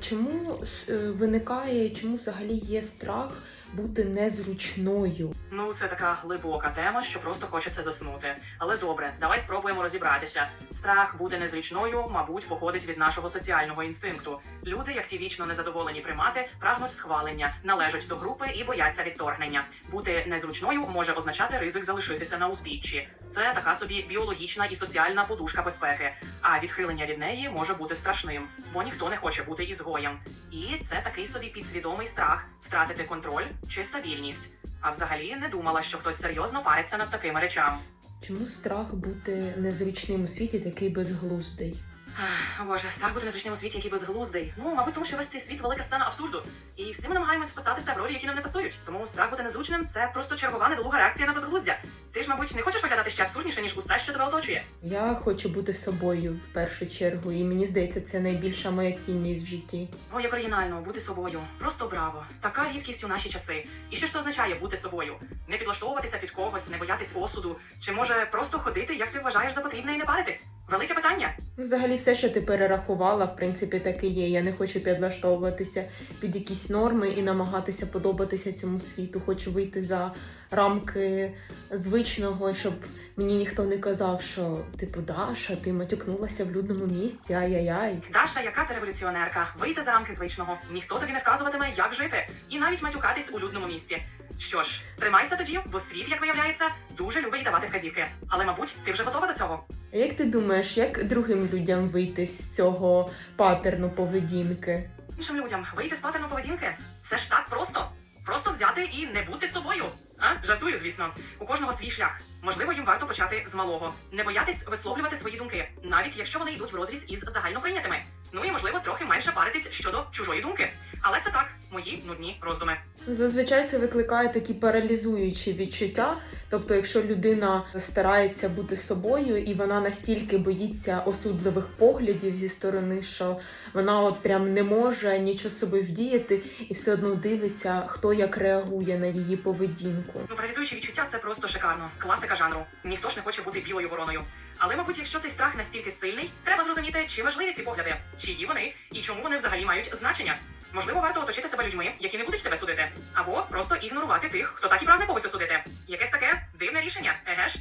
Чому е, виникає, чому взагалі є страх бути незручною? Ну, це така глибока тема, що просто хочеться заснути. Але добре, давай спробуємо розібратися. Страх бути незручною, мабуть, походить від нашого соціального інстинкту. Люди, як ті вічно незадоволені примати, прагнуть схвалення, належать до групи і бояться відторгнення. Бути незручною може означати ризик залишитися на узбіччі. Це така собі біологічна і соціальна подушка безпеки. А відхилення від неї може бути страшним, бо ніхто не хоче бути ізгоєм. І це такий собі підсвідомий страх втратити контроль чи стабільність. А взагалі не думала, що хтось серйозно париться над такими речами. Чому страх бути незручним у світі такий безглуздий? Ах, Боже, страх бути незручним у світі, який безглуздий. Ну, мабуть, тому що весь цей світ велика сцена абсурду. І всі ми намагаємось вписатися в ролі, які нам не пасують. Тому страх бути незручним це просто чергова недолуга реакція на безглуздя. Ти ж, мабуть, не хочеш виглядати ще абсурдніше, ніж усе, що тебе оточує. Я хочу бути собою в першу чергу, і мені здається, це найбільша моя цінність в житті. О, як оригінально, бути собою. Просто браво. Така рідкість у наші часи. І що ж це означає бути собою? Не підлаштовуватися під когось, не боятись осуду, чи може просто ходити, як ти вважаєш за потрібне, і не паритись? Велике питання. Ну, Взагалі, все, що ти перерахувала, в принципі, так і є. Я не хочу підлаштовуватися під якісь норми і намагатися подобатися цьому світу. Хочу вийти за рамки звичного, щоб мені ніхто не казав, що типу Даша, ти матюкнулася в людному місці, ай-яй-яй. Даша, яка ти революціонерка, вийти за рамки звичного. Ніхто тобі не вказуватиме, як жити, і навіть матюкатись у людному місці. Що ж, тримайся тоді, бо світ, як виявляється, дуже любить давати вказівки. Але, мабуть, ти вже готова до цього. Як ти думаєш, як другим людям вийти з цього патерну поведінки? Іншим людям вийти з патерну поведінки це ж так просто. Просто взяти і не бути собою. А жартую, звісно. У кожного свій шлях. Можливо, їм варто почати з малого, не боятись висловлювати свої думки, навіть якщо вони йдуть в розріз із загальноприйнятими. Ну і можливо трохи менше паритись щодо чужої думки. Але це так, мої нудні роздуми. Зазвичай це викликає такі паралізуючі відчуття. Тобто, якщо людина старається бути собою, і вона настільки боїться осудливих поглядів зі сторони, що вона от прям не може нічого собі вдіяти, і все одно дивиться, хто як реагує на її поведінку. Ну, паралізуючі відчуття це просто шикарно. Класика жанру. Ніхто ж не хоче бути білою вороною. Але, мабуть, якщо цей страх настільки сильний, треба зрозуміти, чи важливі ці погляди, чиї вони і чому вони взагалі мають значення. Можливо, варто оточити себе людьми, які не будуть тебе судити, або просто ігнорувати тих, хто так і прагне когось осудити. Якесь таке дивне рішення, еге ж?